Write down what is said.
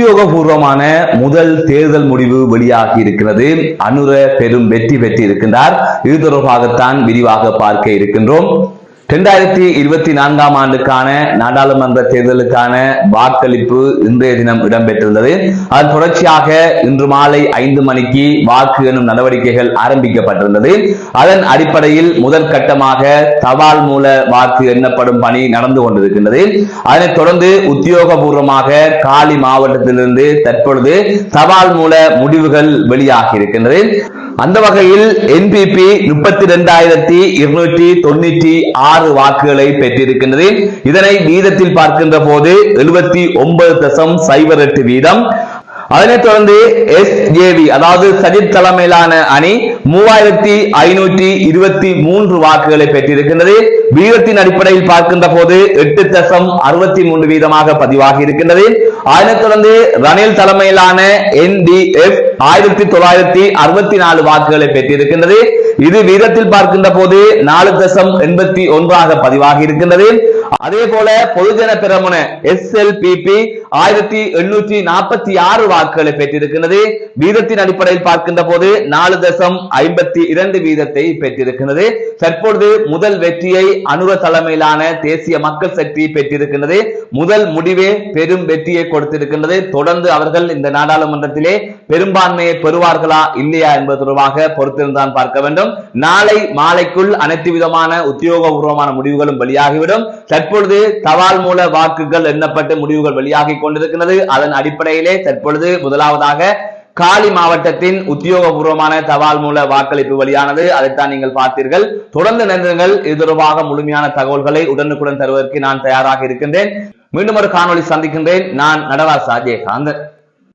உத்தியோகபூர்வமான முதல் தேர்தல் முடிவு வெளியாகி இருக்கிறது அனுர பெரும் வெற்றி பெற்று இருக்கின்றார் இது தொடர்பாகத்தான் விரிவாக பார்க்க இருக்கின்றோம். இரண்டாயிரத்தி இருபத்தி நான்காம் ஆண்டுக்கான நாடாளுமன்ற தேர்தலுக்கான வாக்களிப்பு இன்றைய தினம் இடம்பெற்றிருந்தது அதன் தொடர்ச்சியாக இன்று மாலை ஐந்து மணிக்கு வாக்கு எனும் நடவடிக்கைகள் ஆரம்பிக்கப்பட்டிருந்தது அதன் அடிப்படையில் முதல் கட்டமாக தபால் மூல வாக்கு எண்ணப்படும் பணி நடந்து கொண்டிருக்கின்றது. அதனைத் தொடர்ந்து உத்தியோகபூர்வமாக காலி மாவட்டத்திலிருந்து தற்பொழுது தபால் மூல முடிவுகள் வெளியாகி இருக்கின்றது அந்த வகையில் என்பிபி முப்பத்தி இரண்டாயிரத்தி இருநூற்றி தொண்ணூற்றி ஆறு வாக்குகளை பெற்றிருக்கின்றது. இதனை வீதத்தில் பார்க்கின்ற போது எழுபத்தி ஒன்பது தசம் சைபர் எட்டு வீதம் அதனைத் தொடர்ந்து எஸ்ஜேவி அதாவது சஜித் தலைமையிலான அணி மூவாயிரத்தி ஐநூற்றி இருபத்தி மூன்று வாக்குகளை பெற்றிருக்கின்றது. வீதத்தின் அடிப்படையில் பார்க்கின்ற போது எட்டு தசம் அறுபத்தி மூன்று வீதமாக பதிவாகி இருக்கின்றது. அதனைத் தொடர்ந்து ரணில் தலைமையிலான என் டி எஃப் ஆயிரத்தி தொள்ளாயிரத்தி அறுபத்தி நாலு வாக்குகளை பெற்றிருக்கின்றது. இது வீதத்தில் பார்க்கின்ற போது நாலு தசம் எண்பத்தி ஒன்றாக பதிவாகி இருக்கின்றது. அதே போல Podujana Peramuna S L P P ஆயிரத்தி எண்ணூற்றி நாற்பத்தி ஆறு வாக்குகளை பெற்றிருக்கிறது வீதத்தின் அடிப்படையில் பார்க்கின்ற போது நாலு தசம் ஐம்பத்தி இரண்டு வீதத்தை பெற்றிருக்கிறது தற்பொழுது முதல் வெற்றியை அனுர தலைமையிலான தேசிய மக்கள் சக்தி பெற்றிருக்கிறது முதல் முடிவே பெரும் வெற்றியை கொடுத்திருக்கின்றது. தொடர்ந்து அவர்கள் இந்த நாடாளுமன்றத்திலே பெரும்பான்மையை பெறுவார்களா இல்லையா என்பது தொடர்பாக பொறுத்திருந்தான் பார்க்க வேண்டும். நாளை மாலைக்குள் அனைத்து விதமான உத்தியோகபூர்வமான முடிவுகளும் வெளியாகிவிடும். தற்பொழுது தவால் மூல வாக்குகள் எண்ணப்பட்டு முடிவுகள் வெளியாகி கொண்டிருக்கிறது. அதன் அடிப்படையிலே தற்பொழுது முதலாவதாக காலி மாவட்டத்தின் உத்தியோகபூர்வமான தபால் மூல வாக்களிப்பு வெளியானது. அதைத்தான் நீங்கள் பார்த்தீர்கள். தொடர்ந்து நிறுங்கள் இது தொடர்பாக முழுமையான தகவல்களை உடனுக்குடன் தருவதற்கு நான் தயாராக இருக்கின்றேன். மீண்டும் ஒரு காணொலி சந்திக்கின்றேன். நான் நடவாசா அஜயகாந்த்